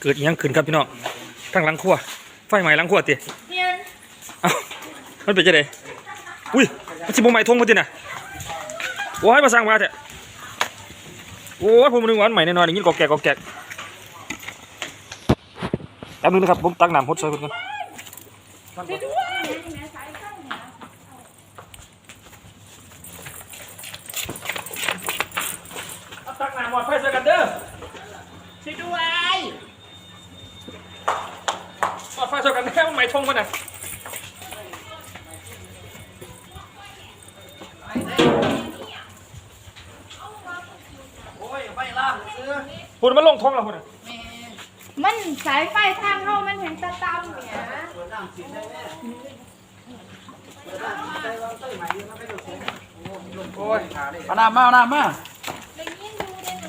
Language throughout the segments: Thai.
เกิดอิหยังขึ้นครับพี่น้องทางหลังครัวไฟไหม้หลังครัวติเนียนเอ้ามันเป็นจังไดอุ้ยมันสิบ่ไหม้ทงบ่ติน่ะโอ้ยมาสร้างว่าแท้โอ้ยผมนึกว่าอันใหม่แน่นอนอย่างนี้กอกแกกกอกแกกแป๊บนึงนะครับผมตักน้ำหดใส่เพิ่นก่อนตักน้ำหมดไฟใส่กันเด้อ ช่วยด้วย หมดไฟใส่กันแค่มันไหม้ทงบ่น่ะโอ้ยไปล่ามซื้อพุ่นมันลงทองแล้วพุ่นมันสายไฟทางเข้ามันเห็นตะตำเนี่ยเปิดน้ำสินได้แน่เปิดน้ำได้ว่าเต้ยใหม่ยืนมาไปดูสิโอ้ยเอาน้ำมาเอาน้ำมาได้ยินดูในหนึ่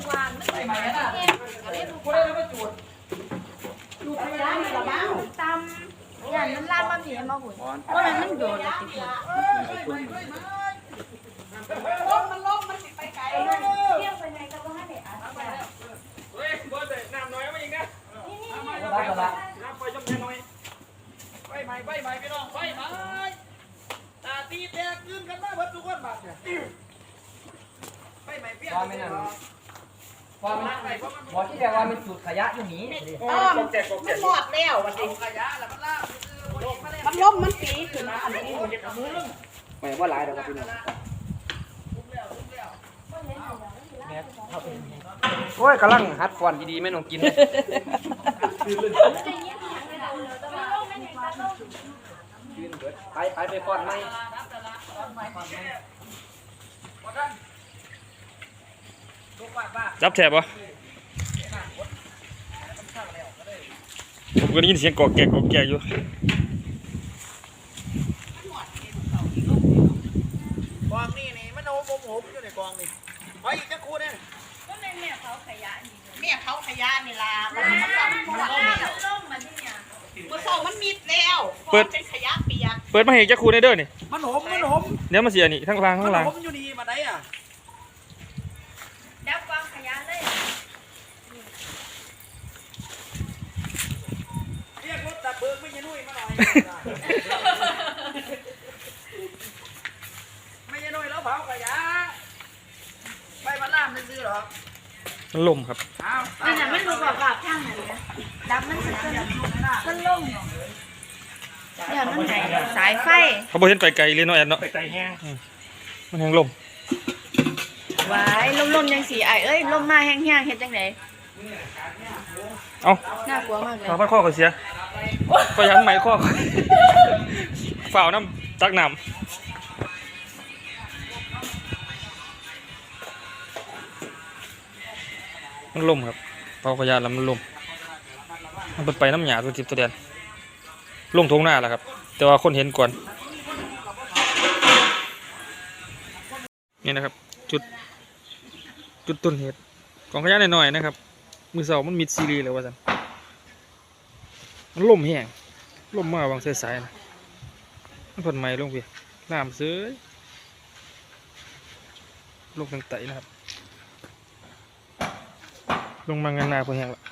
ันมันเป็นแบบนี้อะไรดูคนม่จุดดูพยานระบ้างตำอย่างนั้นลามมาผีมาหุ่นเพราะมันมันติดหุ่นเที่ยวไปไหนก็ต้องให้เด็กอะเฮ้ยบ่ได้น้ำน้อยมาอีกนะได้ก็ได้น้ำไฟจมแค่น้อยไฟใหม่ไฟใหม่พี่น้องไฟใหม่ตาตีแตกยืนกันมาเบิดทุกคนบาดเนี่ยไฟใหม่เปี้ยนไม่นั่นว่ามันบอที่แรกว่ามันจุดขยะอยู่นี้อ้อกแกกหมดแล้ววันนี้ขยะแล้วมันล่า มันล้มมันปีขึ้นมาอันนี้ไม่ว่าหลายดอกครับพี่น้องโอ้ยกำลังฮัดฟอนดีๆแม่น้องกินไปไปไปฟอนไหมจับแถบวะผมก็ได้ยินเสียงกอกแกกกอกแกกอยู่ กองนี่นี่มัน โอ้โหโหอยู่ในกองนี่ไปอีกจักคู่เนี่ยก็ในเนี่ยเขาขยะนี่เมียเขาขยะนี่ล่ะมันมันมันล่มมันที่เนี่ยมันส่งมันมิดแล้วเป็นขยะเปียกเปิดมาเห็นจักคูในเด้อนี่มันหอมมันหอมเดี๋ยวมาเสียนี่ทั้งล่างมัทั้นงล่างหอมอยู่นี่มาได้อะดับกองขยะเลยเรียกรถดับเพลิงไม่ยนุ่ยมาหน่อยไม่ยนุ่ยแล้วเผาขยะไปมาล่ามไม่ซื้อหรอ มันลมครับเอามันน่ะมันดูแบบแบบทางไหนนะดับมันจะมันล่มเดี๋ยวมันไหนสายไฟ เขาบอกเห็นไปไกลเลยเนาะแอนเนาะไปไกลแห้งมันแห้งลมไว้ล่มๆยังสีไอเอ้ยล่มมาแห้งๆเห็นจังไหนเอาน่ากลัวมากเลยฝาพัดข้อเขาเสียไฟยันไหมข้อเขาฝ่าวน้ำตักน้ำ มันลมครับเปาขยะแล้วมันลมมันเป็นไปน้ำหยาตัวจิบตัวเดียนลงทงหน้าแหละครับ แต่ว่าคนเห็นก่อน นี่นะครับ จุด จุดต้นเหตุกองขยะหน่อยๆนะครับ มือเสามันมิดซีรีส์เลยว่าสันมันล่มแห้งล่มมาบางสายๆนะมันผลไม้ลงเพียน้ำเสือลงทางไตนะครับ ลงมางานนาพอแห้งละ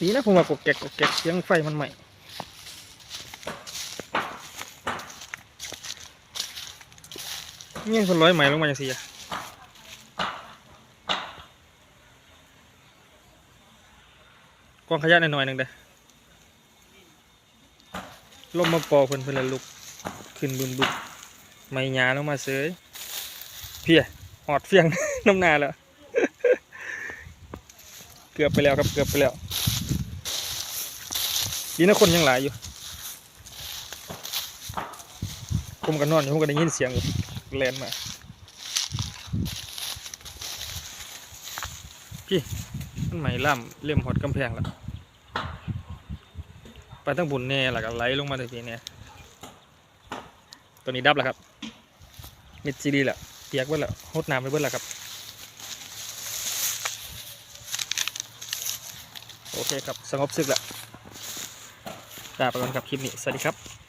ดีนะผมว่ากกแกกกกแกกเสียงไฟมันใหม่เนี่ยคนร้อยไหม่ลงมาอย่างสี่อะกองขยะหน่อยๆหนึ่งเด้อลมมาปอเพิ่นเพิ่นละลุก ขึ้นบึมบึมไม่หยาลงมาเสยเพียหอดเฟียงน้ำหนาแล้ว เกือบไปแล้วครับเกือบไปแล้วดีนะคนยังหลายอยู่ ผมก็นอนอยู่ผมก็ได้ยินเสียงแลนมา พี่มันไหม้ล่ำเลี่ยมหดกำแพงแล้วไปตั้งบุญแน่แล้วก็ไหลลงมาทันทีเนี่ยตัวนี้ดับแล้วครับมิดซีดีแหละเปียกเบิดแล้วหดน้ำไปเบิดแล้วครับ โอเคครับ สงบศึกแล้วลาไปก่อนครับคลิปนี้ สวัสดีครับ